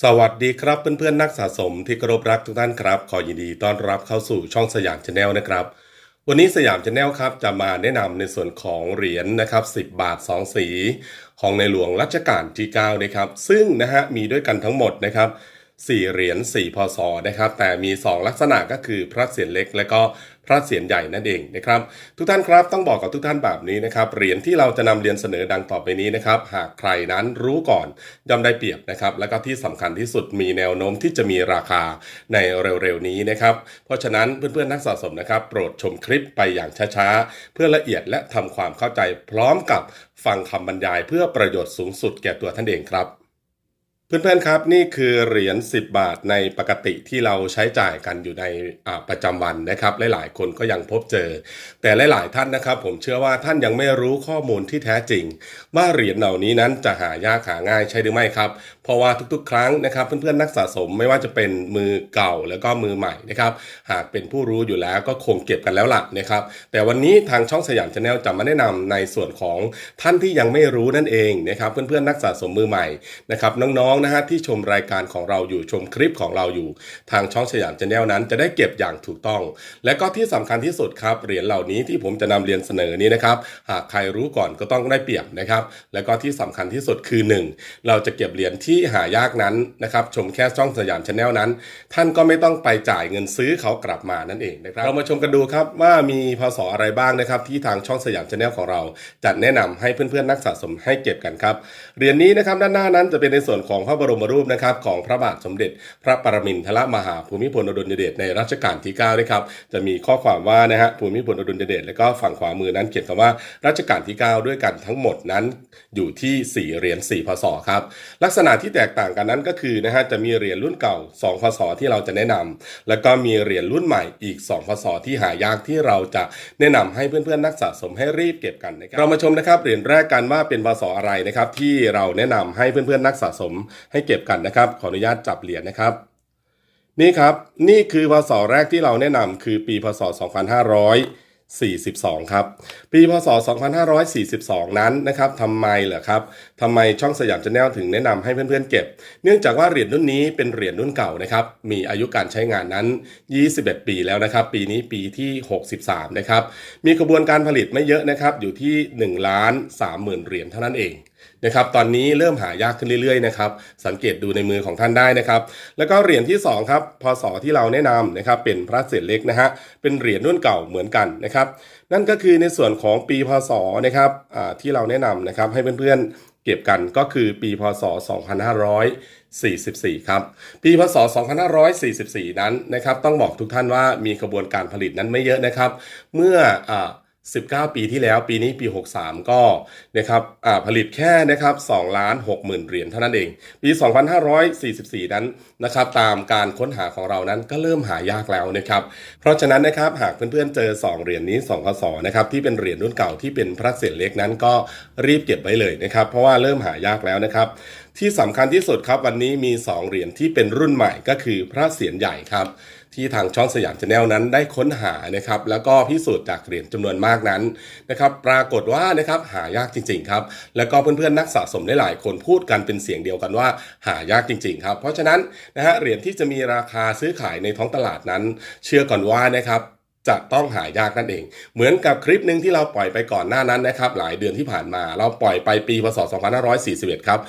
สวัสดีครับเพื่อนๆนักสะสมที่เคารพรักทุกท่านครับ ขอยินดีต้อนรับเข้าสู่ช่องสยามชาแนลนะครับ วันนี้สยามชาแนลครับจะมาแนะนำในส่วนของเหรียญนะครับ 10 บาท 2 สี ของในหลวงรัชกาลที่ 9 นะครับ ซึ่งนะฮะมีด้วยกันทั้งหมดนะครับ 4 เหรียญ4พศนะครับ แต่มี 2 ลักษณะก็คือพระเศียรเล็ก และก็พระเศียรใหญ่นั่นเองนะครับ ทุกท่านครับต้องบอกกับทุกท่านแบบนี้นะครับเหรียญที่เราจะนำเรียนเสนอดังต่อไปนี้นะครับ หากใครนั้นรู้ก่อนย่อมได้เปรียบนะครับ แล้วก็ที่สำคัญที่สุดมีแนวโน้มที่จะมีราคาในเร็วๆนี้นะครับ เพราะฉะนั้นเพื่อนๆนักสะสมนะครับ โปรดชมคลิปไปอย่างช้าๆ เพื่อละเอียดและทำความเข้าใจพร้อมกับฟังคำบรรยายเพื่อประโยชน์สูงสุดแก่ตัวท่านเองครับ เพื่อนๆครับนี่คือเหรียญ10 บาทในปกติที่เราใช้จ่ายกันอยู่ในประจำวันนะครับหลายๆคนก็ยังพบเจอ แต่หลายๆท่านนะครับ ผมเชื่อว่าท่านยังไม่รู้ข้อมูลที่แท้จริง ว่าเหรียญเหล่านี้นั้นจะหายากหาง่ายใช่หรือไม่ครับ เพราะว่าทุกๆ ครั้งนะครับ เพื่อนๆนักสะสมไม่ว่าจะเป็นมือเก่าแล้วก็มือใหม่นะครับหากเป็นผู้รู้อยู่แล้วก็คงเก็บกันแล้วล่ะนะครับแต่วันนี้ทางช่องสยามชาแนลจะมาแนะนำในส่วนของท่านที่ยังไม่รู้นั่นเองนะครับเพื่อนๆนักสะสมมือใหม่นะครับน้องๆนะฮะที่ชมรายการของเราอยู่ชมคลิปของเราอยู่ ทางช่องสยามชาแนลนั้น จะได้เก็บอย่างถูกต้อง และก็ที่สำคัญที่สุดครับเหรียญเหล่านี้ที่ผมจะนำเรียนเสนอนี้นะครับหากใครรู้ก่อนก็ต้องได้เปรียบนะครับและก็ที่สำคัญที่สุดคือ 1 เราจะเก็บเหรียญที่หายากนั้นนะครับชมแค่ช่องสยามชาแนลนั้น ท่านก็ไม่ต้องไปจ่ายเงินซื้อเขากลับมานั่นเองนะครับเรามาชมกันดูครับว่ามีพศอะไรบ้างนะครับที่ทางช่องสยามชาแนลของเราจัดแนะนำให้เพื่อนๆนักสะสมให้เก็บกันครับเหรียญนี้นะครับด้านหน้านั้นจะเป็นในส่วนของพระบรมรูปนะครับของพระบาทสมเด็จ พระปรมินทรมหาภูมิพลอดุลยเดชในรัชกาลที่9นะครับจะมีข้อความว่านะฮะภูมิพลอดุลยเดชและก็ฝั่งขวามือนั้นเขียนคำว่ารัชกาลที่ 9 ด้วยกันทั้งหมดนั้นอยู่ที่ 4 เหรียญ4พศครับลักษณะที่แตกต่างกันนั้นก็คือนะฮะจะมีเหรียญรุ่นเก่า 2 พศที่เราจะแนะนำแล้วก็มีเหรียญรุ่นใหม่อีก 2 พศที่หายากที่เราจะแนะนำให้เพื่อนๆนักสะสมให้รีบเก็บกันนะครับเรามาชมนะครับเหรียญแรกกันว่าเป็นพศอะไรนะครับที่เราแนะนำให้เพื่อนๆนักสะสมให้เก็บกันนะครับ ขออนุญาตจับเหรียญนะครับ นี่ครับนี่คือพศแรกที่เราแนะนำคือปีพศ 2542 ครับ ปีพศ 2542 นั้นนะครับทำไมเหรอครับทำไมช่องสยามชาแนลถึงแนะนำให้เพื่อนๆเก็บ เนื่องจากว่าเหรียญรุ่นนี้เป็นเหรียญรุ่นเก่านะครับมีอายุการใช้งานนั้น 21 ปีแล้วนะครับ ปีนี้ปีที่ 63 นะครับมีกระบวนการผลิตไม่เยอะนะครับอยู่ที่1ล้าน30,000เหรียญเท่านั้นเอง นะครับตอนนี้เริ่มหายากขึ้นเรื่อยๆนะครับสังเกตดูในมือของท่านได้นะครับ แล้วก็เหรียญที่2ครับพศที่เราแนะนำนะครับเป็นพระเศษเล็กนะฮะเป็นเหรียญรุ่นเก่าเหมือนกันนะครับ นั่นก็คือในส่วนของปีพศนะครับที่เราแนะนำนะครับให้เพื่อนๆเก็บกันก็คือปีพศ 2544 ครับ ปีพศ 2544 นั้นนะครับ ต้องบอกทุกท่านว่ามีกระบวนการผลิตนั้นไม่เยอะนะครับ เมื่ออ 19 ปีที่แล้วปีนี้ปี 63 ก็นะครับอ่าผลิตแค่นะครับ2ล้าน6หมื่นเหรียญเท่านั้นเอง ปี 2544 นั้นนะครับตามการค้นหาของเรานั้นก็เริ่มหายากแล้วนะครับเพราะฉะนั้นนะครับหากเพื่อนๆเจอ 2 เหรียญนี้2พศนะครับที่เป็นเหรียญรุ่นเก่าที่เป็นพระเศษเล็กนั้นก็รีบเก็บไว้เลยนะครับเพราะว่าเริ่มหายากแล้วนะครับที่สำคัญที่สุดครับวันนี้มี 2 เหรียญที่เป็นรุ่นใหม่ก็คือพระเศียรใหญ่ครับ ที่ทางช่องสยามชาแนลนั้นได้ค้นหานะครับ แล้วก็พิสูจน์จากเหรียญจำนวนมากนั้นนะครับ ปรากฏว่านะครับหายากจริง ๆ ครับ แล้วก็เพื่อนๆนักสะสมหลายๆคนพูดกันเป็นเสียงเดียวกันว่าหายากจริง ๆ ครับ เพราะฉะนั้นนะฮะเหรียญที่จะมีราคาซื้อขายในท้องตลาดนั้น เชื่อก่อนว่านะครับจะต้องหายากนั่นเอง เหมือนกับคลิปหนึ่งที่เราปล่อยไปก่อนหน้านั้นนะครับ หลายเดือนที่ผ่านมา เราปล่อยไปปีพศ 2541 ครับ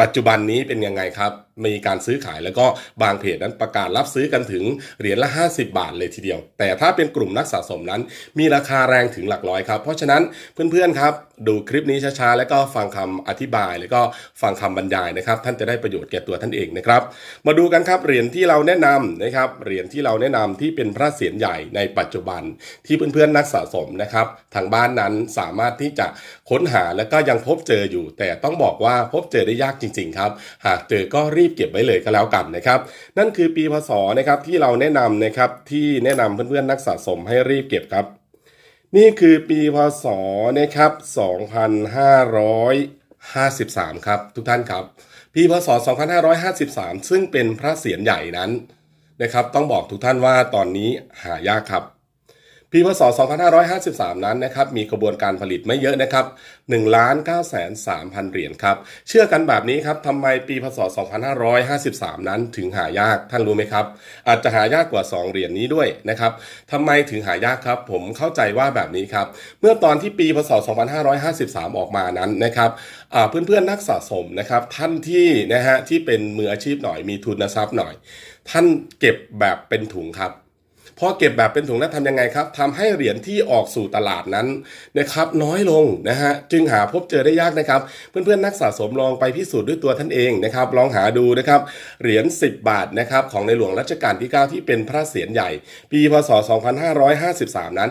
ปัจจุบันนี้เป็นยังไงครับ มีการซื้อขายแล้วก็บางเพจนั้นประกาศรับซื้อกันถึงเหรียญละ 50 บาทเลยทีเดียว แต่ถ้าเป็นกลุ่มนักสะสมนั้น มีราคาแรงถึงหลักร้อยครับ เพราะฉะนั้นเพื่อนๆครับ ดูคลิปนี้ช้าๆ แล้วก็ฟังคำอธิบาย แล้วก็ฟังคำบรรยายนะครับ ท่านจะได้ประโยชน์แก่ตัวท่านเองนะครับ มาดูกันครับเหรียญที่เราแนะนำนะครับเหรียญที่เราแนะนำที่เป็นพระเศียรใหญ่ในปัจจุบันที่เพื่อนๆนักสะสมนะครับทางบ้านนั้นสามารถที่จะค้นหาแล้วก็ยังพบเจออยู่ แต่ต้องบอกว่าพบเจอได้ยากจริง ๆ ครับ หากเจอก็รีบีบเก็บไว้เลยก็แล้วกันนะครับ นั่นคือปีพศนะครับที่เราแนะนำนะครับที่แนะนำเพื่อนๆนักสะสมให้รีบเก็บครับ นี่คือปีพศนะครับ 2553 ครับ ทุกท่านครับ ปีพศ 2553 ซึ่งเป็นพระเศียรใหญ่นั้นนะครับ ต้องบอกทุกท่านว่าตอนนี้หายากครับ ปีพศ 2553 นั้นนะครับมีกระบวนการผลิตไม่เยอะนะครับ1ล้าน9แสน3พันเหรียญครับ เชื่อกันแบบนี้ครับทำไมปีพศ 2553 นั้นถึงหายากท่านรู้ไหมครับ อาจจะหายากกว่า 2 เหรียญนี้ด้วยนะครับทำไมถึงหายากครับ ผมเข้าใจว่าแบบนี้ครับ เมื่อตอนที่ปีพศ 2553 ออกมานั้นนะครับอ่าเพื่อนๆนักสะสมนะครับท่านที่นะฮะที่เป็นมืออาชีพหน่อยมีทุนทรัพย์หน่อย ท่านเก็บแบบเป็นถุงครับ พอเก็บแบบเป็นถุงนั้นทำยังไงครับทำให้เหรียญที่ออกสู่ตลาดนั้นนะครับน้อยลงนะฮะจึงหาพบเจอได้ยากนะครับ เพื่อนๆนักสะสมลองไปพิสูจน์ด้วยตัวท่านเองนะครับลองหาดูนะครับเหรียญ10 บาทนะครับของในหลวงรัชกาลที่ 9 ที่เป็นพระเศียรใหญ่ ปีพศ 2553 นั้น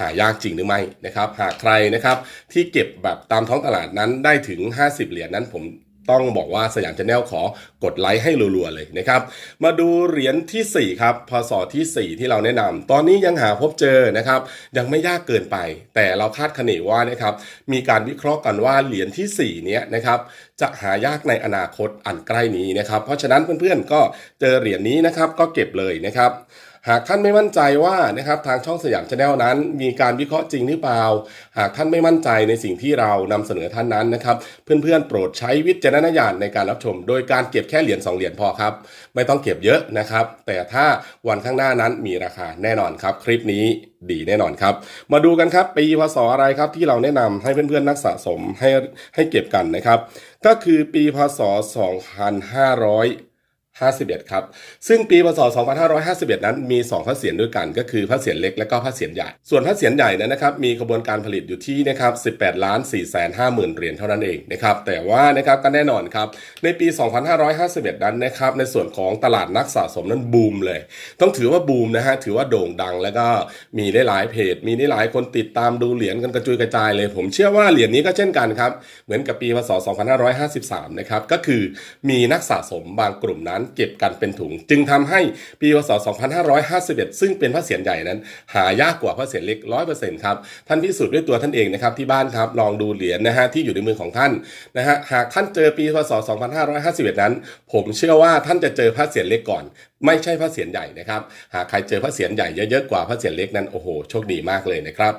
หายากจริงหรือไม่นะครับ หากใครนะครับที่เก็บแบบตามท้องตลาดนั้นได้ถึง 50 เหรียญนั้นผม ต้องบอกว่าสยามชาแนลขอกดไลค์ให้รัวๆเลยนะครับ มาดูเหรียญทีสี่4 ครับพศที่ 4 ที่เราแนะนำตอนนี้ยังหาพบเจอนะครับ ยังไม่ยากเกินไป แต่เราคาดคะเนว่านะครับ มีการวิเคราะห์กันว่าเหรียญทีสี่ 4 เนี้ยนะครับจะหายากในอนาคตอันใกล้นี้นะครับ เพราะฉะนั้นเพื่อนๆก็เจอเหรียญนี้นะครับก็เก็บเลยนะครับ หากท่านไม่มั่นใจว่านะครับทางช่องสยามชาแนลนั้น มีการวิเคราะห์จริงหรือเปล่า หากท่านไม่มั่นใจในสิ่งที่เรานำเสนอท่านนั้นนะครับ เพื่อนๆ โปรดใช้วิจารณญาณในการรับชม โดยการเก็บแค่เหรียญ2เหรียญพอครับ ไม่ต้องเก็บเยอะนะครับ แต่ถ้าวันข้างหน้านั้นมีราคาแน่นอนครับ คลิปนี้ดีแน่นอนครับ มาดูกันครับปีพศอะไรครับที่เราแนะนำให้เพื่อนๆนักสะสมให้ให้เก็บกันนะครับ ก็คือปีพศ 2500 51 ครับ ซึ่งปีพศ 2551 นั้นมี 2 พระเศียรด้วยกัน ก็คือพระเศียรเล็กและก็พระเศียรใหญ่ ส่วนพระเศียรใหญ่นั้นนะครับมีกระบวนการผลิตอยู่ที่นะครับ18ล้าน4แสน5หมื่นเหรียญเท่านั้นเองนะครับแต่ว่านะครับก็แน่นอนครับในปี 2551 นั้นนะครับในส่วนของตลาดนักสะสมนั้นบูมเลย ต้องถือว่าบูมนะฮะถือว่าโด่งดังแล้วก็มีได้หลายเพจ มีได้หลายคนติดตามดูเหรียญกันกระจุยกระจายเลย ผมเชื่อว่าเหรียญนี้ก็เช่นกันครับเหมือนกับปีพศ 2553 นะครับก็คือมีนักสะสมบางกลุ่มนั้นเก็บกันเป็นถุง จึงทำให้ปีพศ 2551 ซึ่งเป็นพระเศียรใหญ่นั้น หายากกว่าพระเศียรเล็ก100%ครับท่านพิสูจน์ด้วยตัวท่านเองนะครับที่บ้านครับลองดูเหรียญนะฮะที่อยู่ในมือของท่านนะฮะหากท่านเจอปีพศ 2551 นั้น ผมเชื่อว่าท่านจะเจอพระเศียรเล็กก่อน ไม่ใช่พระเศียรใหญ่นะครับหากใครเจอพระเศียรใหญ่เยอะๆกว่าพระเศียรเล็กนั้นโอ้โหโชคดีมากเลยนะครับ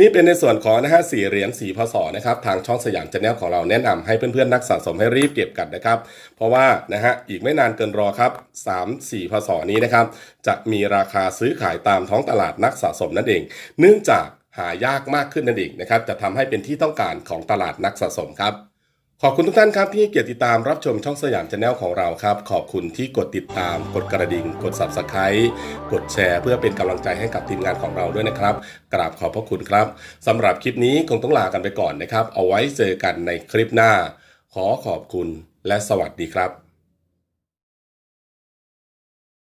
นี่เป็นในส่วนของนะฮะสี่เหรียญสี่พศนะครับทางช่องสยามจันแนลของเราแนะนำให้เพื่อนๆนักสะสมให้รีบเก็บกันนะครับ เพราะว่านะฮะอีกไม่นานเกินรอครับ3 4พศนี้นะครับ จะมีราคาซื้อขายตามท้องตลาดนักสะสมนั่นเอง เนื่องจากหายากมากขึ้นนั่นเองนะครับ จะทำให้เป็นที่ต้องการของตลาดนักสะสมครับ ขอบคุณทุกท่านครับที่ให้เกียรติติดตามรับชมช่องสยามชาแนลของเราครับ ขอบคุณที่กดติดตาม กดกระดิ่ง กด subscribe กดแชร์เพื่อเป็นกำลังใจให้กับทีมงานของเราด้วยนะครับ กราบขอบพระคุณครับสำหรับคลิปนี้คงต้องลากันไปก่อนนะครับ เอาไว้เจอกันในคลิปหน้า ขอขอบคุณและสวัสดีครับ